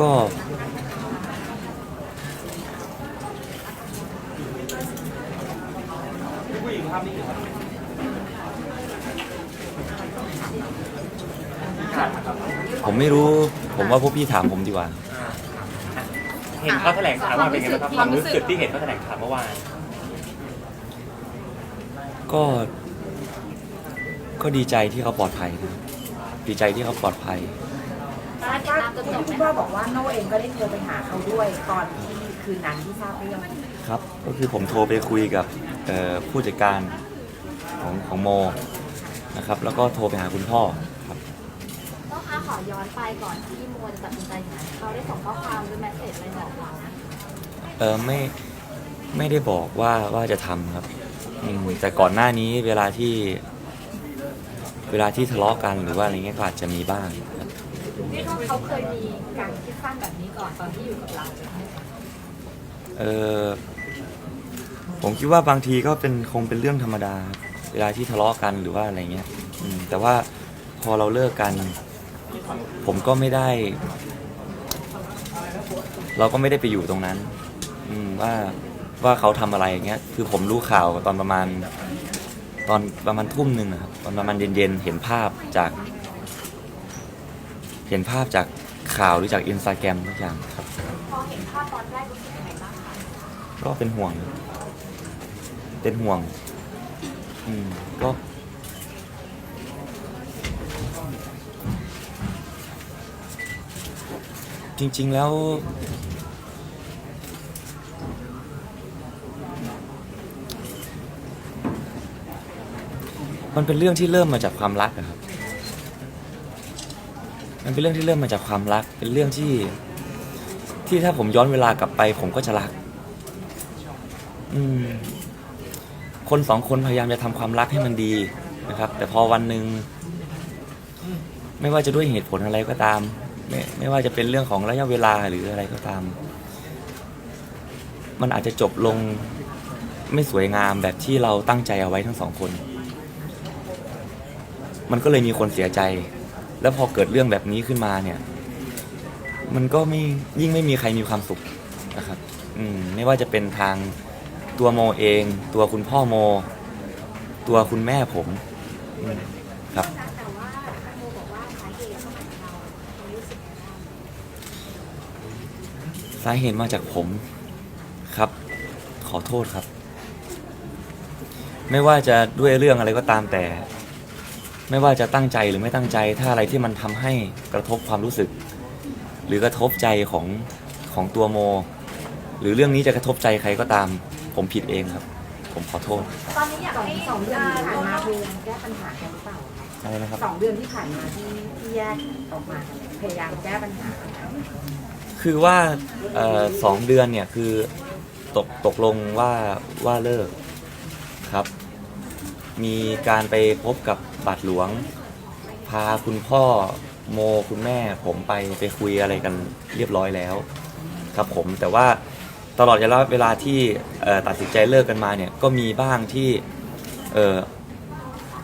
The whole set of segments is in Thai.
ก็ ผมไม่รู้ ผมว่าพวกพี่ถามผมดีกว่า เห็นเขาแถลงข่าวว่าเป็นไงบ้างครับความรู้สึกที่เห็นเขาแถลงข่าวเมื่อวานก็ ก็ดีใจที่เขาปลอดภัยนะครับดีใจที่เขาปลอดภัย ว่าคุณพ่อบอกว่าโน่เองก็ได้โทรไปหาเขาด้วยตอนที่คืนนั้นที่ทราบเรื่องครับ ก็คือผมโทรไปคุยกับเอ่อผู้จัดการของของโมนะครับ แล้วก็โทรไปหาคุณพ่อครับก็ค่ะขอย้อนไปก่อนที่โมจะตัดสินใจหาเขาได้ส่งข้อความหรือแมสเซจอะไรบอกเราเออไม่ไม่ได้บอกว่าว่าจะทำครับอืมแต่ก่อนหน้านี้เวลาที่เวลาที่ทะเลาะกันหรือว่าอะไรเงี้ยก็อาจจะมีบ้าง นี่เขาเคยมีการคิดสั้นแบบนี้ก่อนตอนที่อยู่กับเราไหมคะเออผมคิดว่าบางทีก็เป็นคงเป็นเรื่องธรรมดาครับเวลาที่ทะเลาะกันหรือว่าอะไรเงี้ยอืมแต่ว่าพอเราเลิกกัน ผมก็ไม่ได้ เราก็ไม่ได้ไปอยู่ตรงนั้น อืมว่าว่าเขาทำอะไรอย่างเงี้ย คือผมรู้ข่าวตอนประมาณ ตอนประมาณทุ่มหนึ่งอะครับตอนประมาณเย็นๆเห็นภาพจาก เห็นภาพจากข่าวหรือจากอินสตาแกรมทุกอย่างครับ พอเห็นภาพตอนแรกรู้สึกยังไงบ้างคะก็เป็นห่วง เป็นห่วง อืม ก็ จริง ๆ แล้ว มันเป็นเรื่องที่เริ่มมาจากความรักอะครับ มันเป็นเรื่องที่เริ่มมาจากความรัก เป็นเรื่องที่ ที่ถ้าผมย้อนเวลากลับไป ผมก็จะรัก อืม คนสองคนพยายามจะทำความรักให้มันดีนะครับ แต่พอวันหนึ่งไม่ว่าจะด้วยเหตุผลอะไรก็ตาม ไม่ไม่ว่าจะเป็นเรื่องของระยะเวลาหรืออะไรก็ตาม มันอาจจะจบลงไม่สวยงามแบบที่เราตั้งใจเอาไว้ทั้งสองคน มันก็เลยมีคนเสียใจ แล้วพอเกิดเรื่องแบบนี้ขึ้นมาเนี่ย มันก็ไม่ยิ่งไม่มีใครมีความสุขนะครับ อืมไม่ว่าจะเป็นทางตัวโมเอง ตัวคุณพ่อโม ตัวคุณแม่ผมอืมครับ แต่ว่าโมบอกว่าสาเหตุมาจากเราเรารู้สึกไงบ้างสาเหตุมาจากผมครับ ขอโทษครับ ไม่ว่าจะด้วยเรื่องอะไรก็ตามแต่ ไม่ว่าจะตั้งใจหรือไม่ตั้งใจ ถ้าอะไรที่มันทำให้กระทบความรู้สึก หรือกระทบใจของของตัวโม หรือเรื่องนี้จะกระทบใจใครก็ตาม ผมผิดเองครับ ผมขอโทษตอนนี้อยากสองให้สองเดือนที่ผ่านมาพยายามแก้ปัญหากันหรือเปล่าอะไรนะครับสองเดือนที่ผ่านมาที่ที่แยกออกมาพยายามแก้ปัญหากันคือว่าเอ่อสองเดือนเนี่ยคือตกตกลงว่าว่าเลิกครับ มีการไปพบกับบาทหลวง พาคุณพ่อโมคุณแม่ผมไปไปคุยอะไรกันเรียบร้อยแล้ว ครับผมแต่ว่าตลอดระยะเวลาที่เอ่อตัดสินใจเลิกกันมาเนี่ยก็มีบ้างที่เอ่อ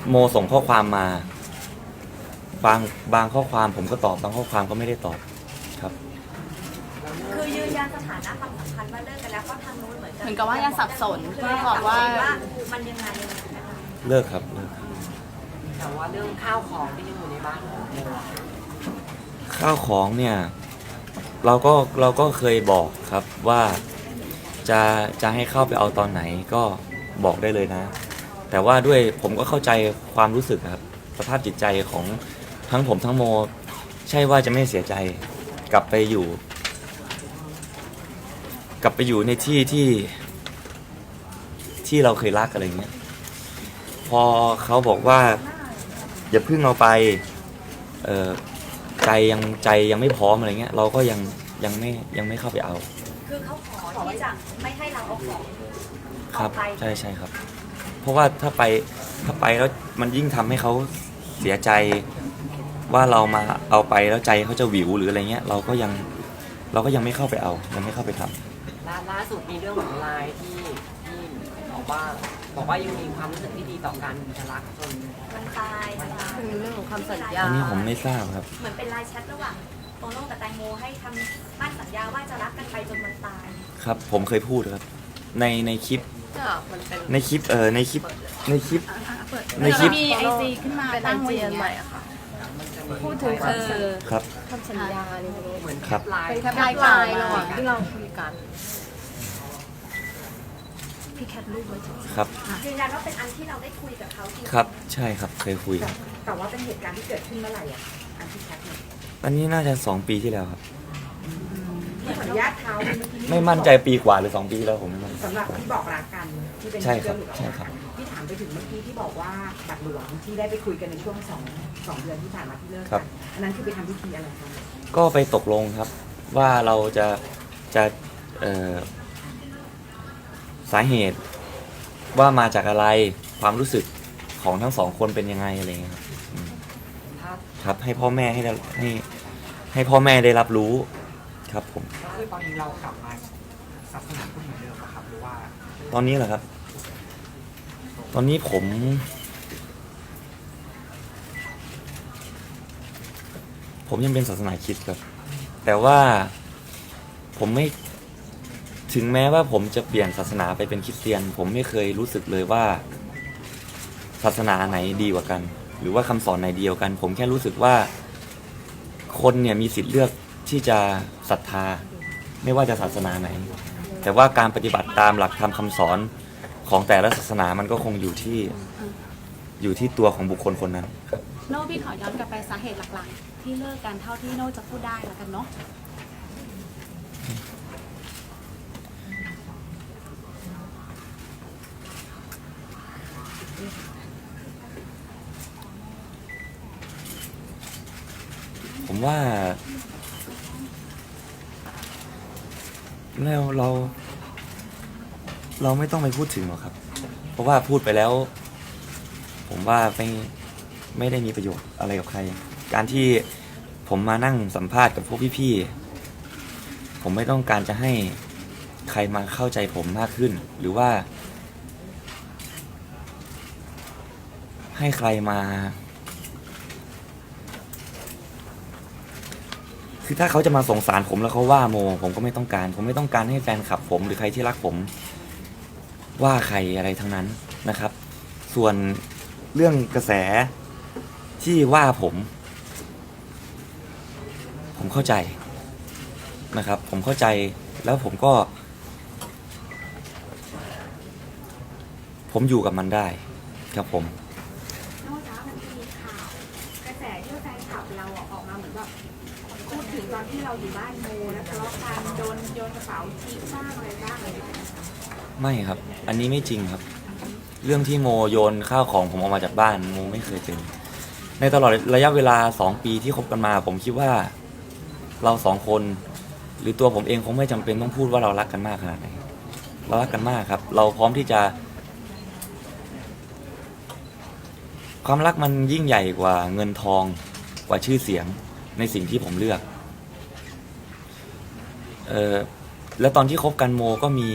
โมส่งข้อความมา บางบางข้อความผมก็ตอบบางข้อความก็ไม่ได้ตอบครับ คือยืนยันสถานะความสัมพันธ์ว่าเลิกกันแล้วก็ทางนู้นเหมือนกันเหมือนกับว่ายังสับสนเพื่อบอกว่ามันยังไงยังไงนะคะ เลิกครับเลิกครับแต่ว่าเรื่องข้าวของที่ยังอยู่ในบ้านข้าวของเนี่ย เราก็เราก็เคยบอกครับว่าจะจะให้เข้าไปเอาตอนไหนก็บอกได้เลยนะ แต่ว่าด้วยผมก็เข้าใจความรู้สึกครับ สภาพจิตใจของทั้งผมทั้งโม ใช่ว่าจะไม่เสียใจกลับไปอยู่ กลับไปอยู่ในที่ที่ที่เราเคยรักอะไรเงี้ย พอเขาบอกว่า อย่าเพิ่งเอาไปเออใจยังใจยังไม่พร้อมอะไรเงี้ย เราก็ยังยังไม่ยังไม่เข้าไปเอา คือเขาขอที่จะไม่ให้เราเอาของครับออกไปใช่ใช่ครับ เพราะว่าถ้าไปถ้าไปแล้วมันยิ่งทำให้เขาเสียใจว่าเรามาเอาไปแล้วใจเขาจะหวิวหรืออะไรเงี้ย เราก็ยังเราก็ยังไม่เข้าไปเอายังไม่เข้าไปทำ ล่าล่าสุดมีเรื่องของไลน์ที่ที่บอก ว่าบอกว่ายังมีความรู้สึกที่ดีต่อกันจะรักจนมันตายนะคะเป็นเรื่องของคำสัญญาอันนี้ผมไม่ทราบครับ เหมือนเป็นไลน์แชทระหว่างโตโน่กับแตงโมให้ทำมั่นสัญญาว่าจะรักกันไปจนวันตาย ครับ ผมเคยพูดครับ ในในคลิปก็มันเป็นในคลิปเออในคลิปในคลิป ในในคลิป มีไอซีขึ้นมาเป็นตั้งไว้ไอจีอย่างใหม่เงี้ยอะค่ะ พูดถึงเออครับทำสัญญาอะไรไม่รู้เหมือนครับไลน์เป็นแคปไลไลน์น์ระระหหว่าว่างงที่เราคุยกัน พี่แคทรูปไว้ถึงครับ ยืนยันว่าเป็นอันที่เราได้คุยกับเขาจริงครับ ใช่ครับ เคยคุยแต่แต่ว่าเป็นเหตุการณ์ที่เกิดขึ้นเมื่อไหร่อะอันที่แคทเนี่ยอันนี้น่าจะสองปีที่แล้วครับ ที่ขออนุญาตเท้าเมื่อกี้ไม่มั่นใจปีกว่าหรือสองปีที่แล้วผมไม่มั่นใจ สำหรับที่บอกรักกันที่เป็นใช่ครับเรื่องหลุดออกใช่มาครับที่ถามไปถึงเมื่อกี้ที่บอกว่าบัตรหลวงที่ได้ไปคุยกันในช่วงสองสองเดือนที่ผ่านมาที่เลิกครักับนอันนั้นคือไปทำพิธีอะไรคะก็ไปตกลงครับ ว่าเราจะจะเอ่อ สาเหตุว่ามาจากอะไรความรู้สึกของทั้งสองคนเป็นยังไงอะไรเงี้ยครับอืมถ้าครับให้พ่อแม่ให้ได้ให้ให้พ่อแม่ได้รับรู้ครับผม ก็คือตอนนี้เรากลับมาศาสนาพุทธเหมือนเดิมอะครับหรือว่าตอนนี้เหรอครับ ตอนนี้ผม ผมยังเป็นศาสนาคริสต์ครับ แต่ว่าผมไม่ ถึงแม้ว่าผมจะเปลี่ยนศาสนาไปเป็นคริสเตียน ผมไม่เคยรู้สึกเลยว่า ศาสนาไหนดีกว่ากัน หรือว่าคำสอนไหนเดีกว่ากัน ผมแค่รู้สึกว่า คนเนี่ยมีสิทธิ์เลือกที่จะศรัทธา ไม่ว่าจะศาสนาไหน แต่ว่าการปฏิบัติตามหลักธรรมคำสอนของแต่ละศาสนามันก็คงอยู่ที่อยู่ที่ตัวของบุคคลคนนั้นโน่พี่ขอย้อนกลับไปสาเหตุหลักๆ ที่เลิกกันเท่าที่โน่จะพูดได้แล้วกันเนาะ ว่าเราเรา เราไม่ต้องไปพูดถึงหรอกครับ เพราะว่าพูดไปแล้ว ผมว่าไม่ไม่ได้มีประโยชน์อะไรกับใคร การที่ผมมานั่งสัมภาษณ์กับพวกพี่ๆ ผมไม่ต้องการจะให้ใครมาเข้าใจผมมากขึ้น หรือว่า ให้ใครมา คือถ้าเขาจะมาสงสารผมแล้วเขาว่าโม ผมก็ไม่ต้องการ ผมไม่ต้องการให้แฟนคลับผมหรือใครที่รักผม ว่าใครอะไรทั้งนั้นนะครับ ส่วนเรื่องกระแสที่ว่าผม ผมเข้าใจนะครับ ผมเข้าใจแล้วผมก็ ผมอยู่กับมันได้ครับผม เราอยู่บ้านโมแล้วทะเลาะกันโดนโยนกระเป๋าทิ้งบ้างอะไรบ้างอะไรอย่างเงี้ยไม่ครับ อันนี้ไม่จริงครับ เรื่องที่โมโยนข้าวของผมออกมาจากบ้านโมไม่เคยเป็น ในตลอดระยะเวลาสองปีที่คบกันมา ผมคิดว่าเราสองคน หรือตัวผมเองคงไม่จำเป็นต้องพูดว่าเรารักกันมากขนาดไหนเรารักกันมากครับ เราพร้อมที่จะ ความรักมันยิ่งใหญ่กว่าเงินทองกว่าชื่อเสียงในสิ่งที่ผมเลือก เออแล้วตอนที่คบกันโมก็มี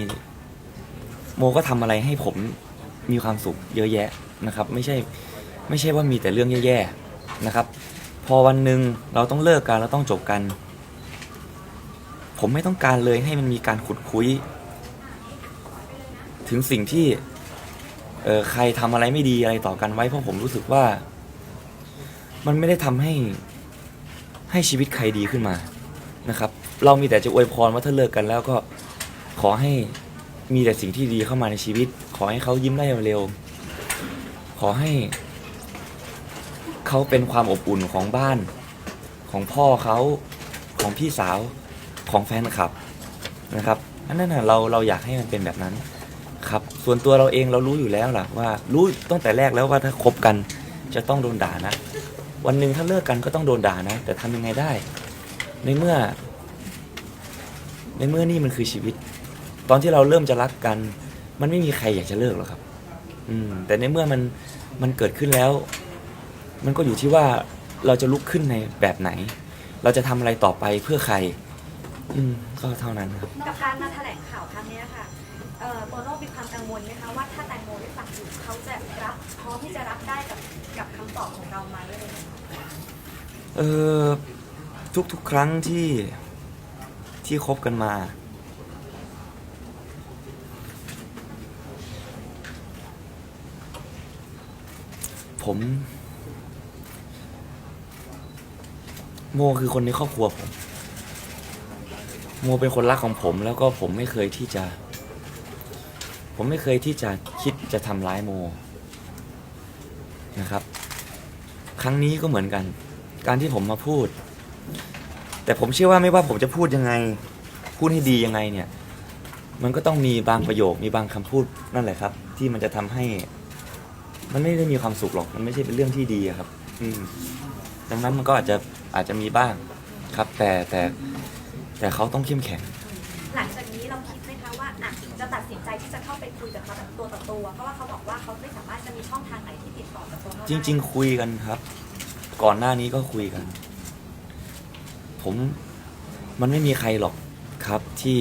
โมก็ทำอะไรให้ผมมีความสุขเยอะแยะนะครับ ไม่ใช่ไม่ใช่ว่ามีแต่เรื่องแย่ๆนะครับ พอวันหนึ่งเราต้องเลิกกันเราต้องจบกัน ผมไม่ต้องการเลยให้มันมีการขุดคุย ถึงสิ่งที่เออใครทำอะไรไม่ดีอะไรต่อกันไว้เพราะผมรู้สึกว่า มันไม่ได้ทำให้ให้ชีวิตใครดีขึ้นมานะครับ เรามีแต่จะอวยพรว่าถ้าเลิกกันแล้วก็ขอให้มีแต่สิ่งที่ดีเข้ามาในชีวิต ขอให้เขายิ้มได้เร็วๆขอให้ เขาเป็นความอบอุ่นของบ้าน ของพ่อเขาของพี่สาวของแฟนคลับนะครับอันนั้นนะเราเราอยากให้มันเป็นแบบนั้น ครับ ส่วนตัวเราเองเรารู้อยู่แล้วล่ะว่า รู้ตั้งแต่แรกแล้วว่าถ้าคบกันจะต้องโดนด่านะ วันหนึ่งถ้าเลิกกันก็ต้องโดนด่านะ แต่ทำยังไงได้ ในเมื่อ ในเมื่อนี่มันคือชีวิต ตอนที่เราเริ่มจะรักกัน มันไม่มีใครอยากจะเลิกหรอกครับ อืม แต่ในเมื่อมันมันเกิดขึ้นแล้ว มันก็อยู่ที่ว่าเราจะลุกขึ้นในแบบไหน เราจะทำอะไรต่อไปเพื่อใคร อืม ก็เท่านั้นครับ กับการมาแถลงข่าวครั้งเนี้ยค่ะเอ่อโตโน่มีความกังวลไหมคะว่าถ้าแตงโมได้ฟังอยู่เขาจะรับพร้อมที่จะรับได้กับกับคำตอบของเราไหมอะไรอย่างเงี้ย เออทุกๆครั้งที่ ที่คบกันมา ผม โมคือคนในครอบครัวผม โมเป็นคนรักของผม แล้วก็ผมไม่เคยที่จะ ผมไม่เคยที่จะคิดจะทำร้ายโมนะครับ ครั้งนี้ก็เหมือนกัน การที่ผมมาพูด แต่ผมเชื่อว่าไม่ว่าผมจะพูดยังไง พูดให้ดียังไงเนี่ย มันก็ต้องมีบางประโยค มีบางคำพูดนั่นแหละครับ ที่มันจะทำให้ มันไม่ได้มีความสุขหรอก มันไม่ใช่เป็นเรื่องที่ดีอะครับ อืมดังนั้นมันก็อาจจะอาจจะมีบ้างครับ แต่แต่แต่เขาต้องเข้มแข็ง หลังจากนี้เราคิดไหมคะว่าอะจะตัดสินใจที่จะเข้าไปคุยกับเขาแบบตัวต่อตัว เพราะว่าเขาบอกว่าเขาไม่สามารถจะมีช่องทางไหนที่ติดต่อกับตัวเขาจได้ริง ๆ คุยกันครับ ก่อนหน้านี้ก็คุยกัน ผมมันไม่มีใครหรอกครับที่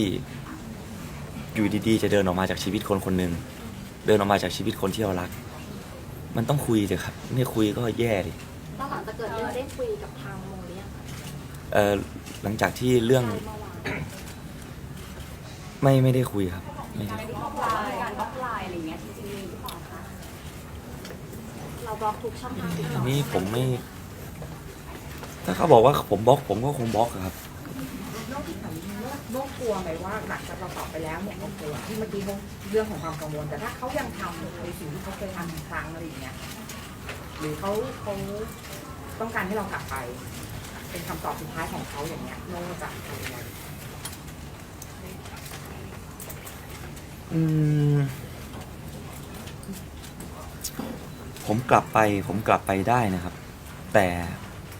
อยู่ดีๆ จะเดินออกมาจากชีวิตคนคนหนึ่งเดินออกมาจากชีวิตคนที่เรารัก มันต้องคุยเลยครับไม่คุยก็แย่ดิตอนหลังจากเกิดเรื่องได้คุยกับทางโมหรือยังคะเออหลังจากที่เรื่องเมื่อวานไม่ไม่ได้คุยครับไม่ได้คุยบล็อกไลน์การบล็อกไลน์อะไรอย่างเงี้ยจริงๆมีหรือเปล่าคะเราบล็อกทุกช่องทางติดต่อัอนนี้ผมไม่ ถ้าเขาบอกว่าผมบล็อกผมก็คงบล็อกอะครับ นอกจากนี้โนกกลัวไหมว่าหลังจากเราตอบไปแล้วเนี่ยโอเคที่เมื่อกี้เรื่องของความกังวลแต่ถ้าเขายังทำในสิ่งที่เขาเคยทำอีกครั้งอะไรอย่างเงี้ยหรือเขาเขาต้องการให้เรากลับไป เป็นคำตอบสุดท้ายของเขาอย่างเงี้ยโนจะทำยังไงอืม ผมกลับไป ผมกลับไปได้นะครับ แต่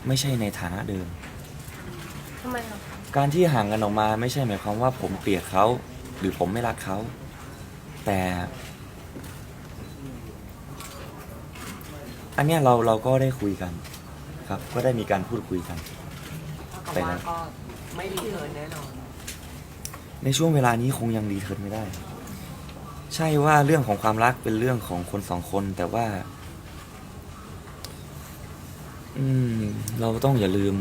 ไม่ใช่ในฐานะเดิม ทำไมคะการที่ห่างกันออกมาไม่ใช่หมายความว่าผมเกลียดเขาหรือผมไม่รักเขา แต่อันเนี้ยเราเราก็ได้คุยกันครับ ก็ได้มีการพูดคุยกันแต่ว่าก็ไม่รีเทิร์นแน่นอนในช่วงเวลานี้คงยังรีเทิร์นไม่ได้ ใช่ว่าเรื่องของความรักเป็นเรื่องของคนสองคน แต่ว่า อืม เราต้องอย่าลืม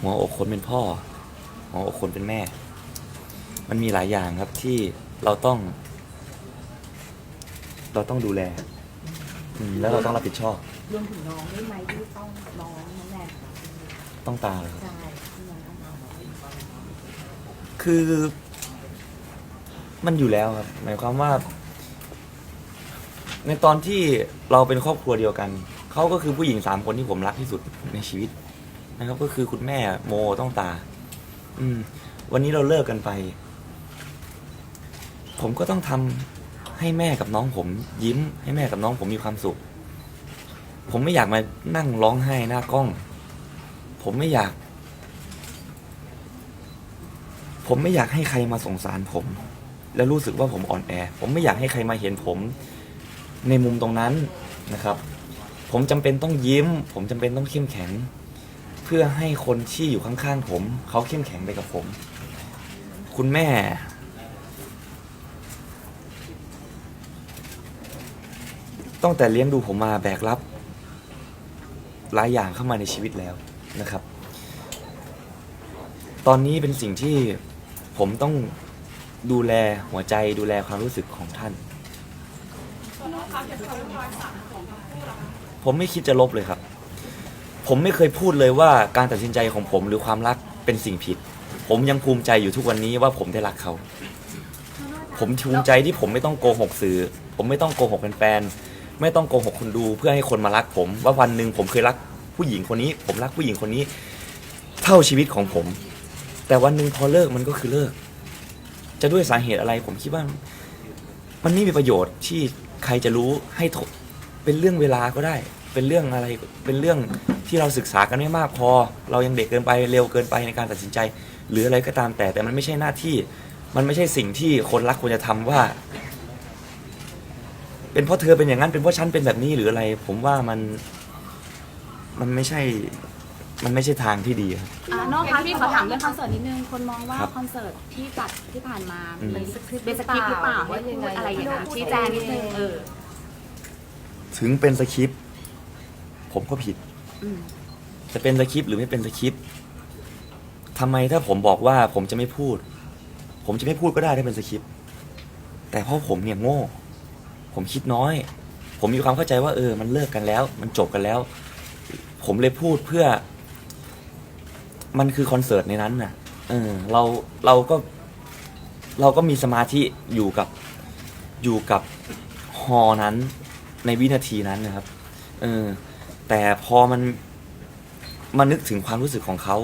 หัวอกคนเป็นพ่อ หัวอกคนเป็นแม่ มันมีหลายอย่างครับที่เราต้อง เราต้องดูแล อืม แล้วเราต้องรับผิดชอบ รวมถึงน้องได้ไหมที่ต้องน้องน้องแนนต้องตาเลยครับ ใช่ที่น้องต้องน้องคือ มันอยู่แล้วครับ หมายความว่า ในตอนที่เราเป็นครอบครัวเดียวกัน เขาก็คือผู้หญิงสามคนที่ผมรักที่สุดในชีวิตนะครับ ก็คือคุณแม่โมต้องตา อืม วันนี้เราเลิกกันไป ผมก็ต้องทำให้แม่กับน้องผม ยิ้ม ให้แม่กับน้องผมมีความสุข ผมไม่อยากมานั่งร้องไห้หน้ากล้อง ผมไม่อยาก ผมไม่อยากให้ใครมาสงสารผม แล้วรู้สึกว่าผมอ่อนแอ ผมไม่อยากให้ใครมาเห็นผม ในมุมตรงนั้นนะครับ ผมจำเป็นต้องยิ้ม ผมจำเป็นต้องเข้มแข็ง เพื่อให้คนที่อยู่ข้างๆผม เขาเข้มแข็งไปกับผม คุณแม่ ตั้งแต่เลี้ยงดูผมมาแบกรับหลายอย่างเข้ามาในชีวิตแล้วนะครับ ตอนนี้เป็นสิ่งที่ผมต้องดูแลหัวใจดูแลความรู้สึกของท่าน ผมไม่คิดจะลบเลยครับ ผมไม่เคยพูดเลยว่าการตัดสินใจของผมหรือความรักเป็นสิ่งผิด ผมยังภูมิใจอยู่ทุกวันนี้ว่าผมได้รักเขา ผมภูมิใจที่ผมไม่ต้องโกหกสื่อ ผมไม่ต้องโกหกแฟนๆไม่ต้องโกหกคนดู เพื่อให้คนมารักผม ว่าวันหนึ่งผมเคยรักผู้หญิงคนนี้ ผมรักผู้หญิงคนนี้ เท่าชีวิตของผม แต่วันหนึ่งพอเลิกมันก็คือเลิก จะด้วยสาเหตุอะไร ผมคิดว่า มันไม่มีประโยชน์ที่ใครจะรู้ให้เป็นเรื่องเวลาก็ได้ เป็นเรื่องอะไรเป็นเรื่องที่เราศึกษากันไม่มากพอ เรายังเด็กเกินไปเร็วเกินไปในการตัดสินใจ หรืออะไรก็ตามแต่แต่มันไม่ใช่หน้าที่ มันไม่ใช่สิ่งที่คนรักควรจะทำว่า เป็นเพราะเธอเป็นอย่างนั้นเป็นเพราะฉันเป็นแบบนี้หรืออะไร ผมว่ามันมันไม่ใช่ มันไม่ใช่ทางที่ดีครับ อ่านอกคะพี่ขอถามเรื่องคอนเสิร์ตนิดนึง คนมองว่าครับ คอนเสิร์ตที่จัดที่ผ่านมาอืม เป็นสคริปต์เป็นสคริปต์หรือเปล่าให้พูดอะไรอย่างเงี้ยชี้แจงนิดนึงเออ ถึงเป็นสคริปต์ ผมก็ผิด อืมจะเป็นสคริปต์หรือไม่เป็นสคริปต์ทำไมถ้าผมบอกว่าผมจะไม่พูด ผมจะไม่พูดก็ได้ถ้าเป็นสคริปต์แต่เพราะผมเนี่ยโง่ ผมคิดน้อย ผมมีความเข้าใจว่า เออ มันเลิกกันแล้ว มันจบกันแล้ว ผมเลยพูดเพื่อ มันคือคอนเสิร์ตในนั้นน่ะ เออ เราเราก็ เราก็มีสมาธิอยู่กับอยู่กับฮอนั้น ในวินาทีนั้นนะครับ เออ แต่พอมันมานึกถึงความรู้สึกของเขา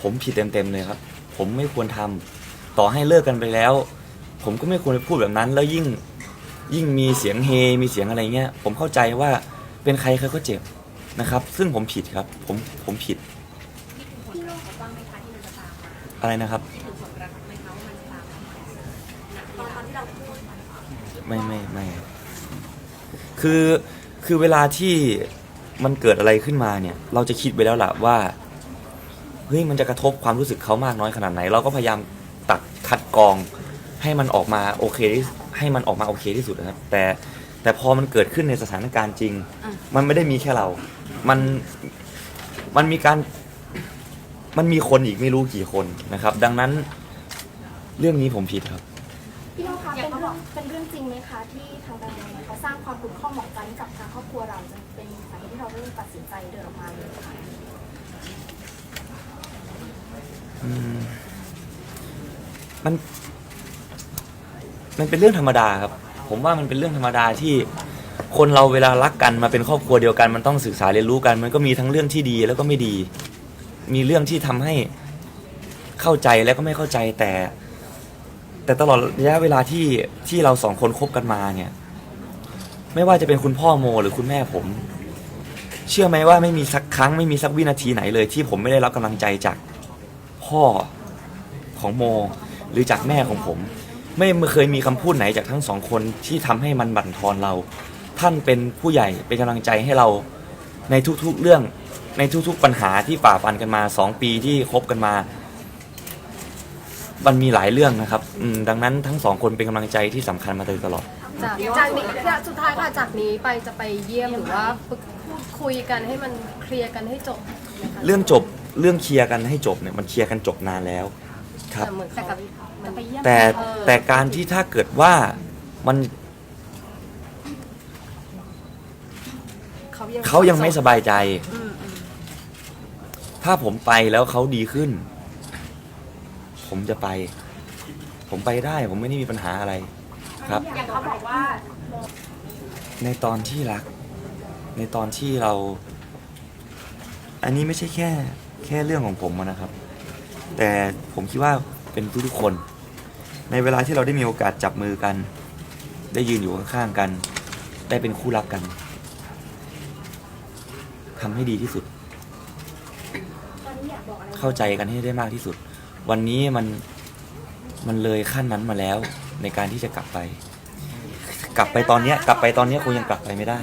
ผมผิดเต็มๆเลยครับ ผมไม่ควรทำต่อให้เลิกกันไปแล้ว ผมก็ไม่ควรไปพูดแบบนั้น แล้วยิ่งยิ่งมีเสียงเฮ มีเสียงอะไรเงี้ย ผมเข้าใจว่าเป็นใครใครก็เจ็บนะครับ ซึ่งผมผิดครับ ผมผมผิด อะไรนะครับ ไม่ไม่ไม่คือคือเวลาที่ มันเกิดอะไรขึ้นมาเนี่ย เราจะคิดไปแล้วล่ะว่าเฮ้ยมันจะกระทบความรู้สึกเขามากน้อยขนาดไหน เราก็พยายามตัดคัดกรองให้มันออกมาโอเคที่ให้มันออกมาโอเคที่สุดนะครับ แต่แต่พอมันเกิดขึ้นในสถานการณ์จริงอะมันไม่ได้มีแค่เรา มันมันมีการมันมีคนอีกไม่รู้กี่คนนะครับ ดังนั้นเรื่องนี้ผมผิดครับ พี่น้คะเป็นเรื่องเป็นเรื่องจริงไหมคะที่ทางการเมืองเขาสร้างความขุ่นข้องหมองใจให้กับทางครอบครัวเราจนเป็นสาเหตุที่เราเริ่มตัดสินใจเดินออกมาเลยค่ะอืมมัน มันเป็นเรื่องธรรมดาครับ ผมว่ามันเป็นเรื่องธรรมดาที่คนเราเวลารักกันมาเป็นครอบครัวเดียวกัน มันต้องศึกษาเรียนรู้กัน มันก็มีทั้งเรื่องที่ดีแล้วก็ไม่ดี มีเรื่องที่ทำให้เข้าใจแล้วก็ไม่เข้าใจแต่ แต่ตลอดระยะเวลาที่ที่เราสองคนคบกันมาเนี่ย ไม่ว่าจะเป็นคุณพ่อโมหรือคุณแม่ผม เชื่อไหมว่าไม่มีสักครั้งไม่มีสักวินาทีไหนเลย ที่ผมไม่ได้รับกำลังใจจากพ่อของโม หรือจากแม่ของผม ไม่เคยมีคำพูดไหนจากทั้งสองคนที่ทำให้มันบั่นทอนเรา ท่านเป็นผู้ใหญ่เป็นกำลังใจให้เราในทุกๆเรื่องในทุกๆปัญหาที่ฝ่าฟันกันมาสองปีที่คบกันมา มันมีหลายเรื่องนะครับอืมดังนั้นทั้งสองคนเป็นกำลังใจที่สำคัญมาโดยตลอด จากจากนี้สุดท้ายค่ะจากนี้ไปจะไปเยี่ยมหรือว่าพูดคุยกันให้มันเคลียร์กันให้จบไหมคะเรื่องจบเรื่องเคลียร์กันให้จบเนี่ยมันเคลียร์กันจบนานแล้วครับ แต่เหมือนแต่เขากับจะไปเยี่ยมแต่เออแต่การที่ถ้าเกิดว่ามันเขายังเขายังไม่สบายใจ อืมอืมถ้าผมไปแล้วเขาดีขึ้น ผมจะไป ผมไปได้ผมไม่ได้มีปัญหาอะไรครับ อย่างเขาบอกว่า ในตอนที่รัก ในตอนที่เรา อันนี้ไม่ใช่แค่แค่เรื่องของผมอะนะครับ แต่ผมคิดว่าเป็นทุกๆคน ในเวลาที่เราได้มีโอกาสจับมือกัน ได้ยืนอยู่ข้างๆกัน ได้เป็นคู่รักกันทำให้ดีที่สุดตอนนี้อยากบอกอะไรเข้าใจกันให้ได้มากที่สุด วันนี้มันมันเลยขั้นนั้นมาแล้ว ในการที่จะกลับไป กลับไปตอนเนี้ยกลับไปตอนเนี้ยคงยังกลับไปไม่ได้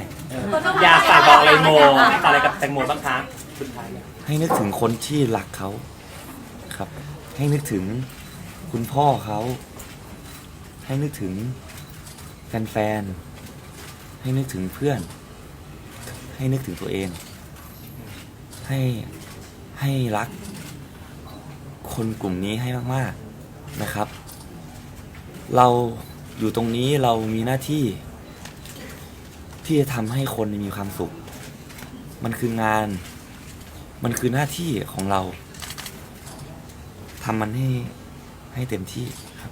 อยากฝากบอกอะไรโมฝากอะไรกับแตงโมบ้างคะสุดท้ายเนี่ยให้นึกถึงคนที่รักเขาครับ ให้นึกถึงคุณพ่อเขา ให้นึกถึงแฟนๆให้นึกถึงเพื่อน ให้นึกถึงตัวเอง ให้ให้รัก คนกลุ่มนี้ให้มากๆนะครับ เราอยู่ตรงนี้เรามีหน้าที่ ที่จะทำให้คนมีความสุข มันคืองาน มันคือหน้าที่ของเราทำมันให้ให้เต็มที่ครับ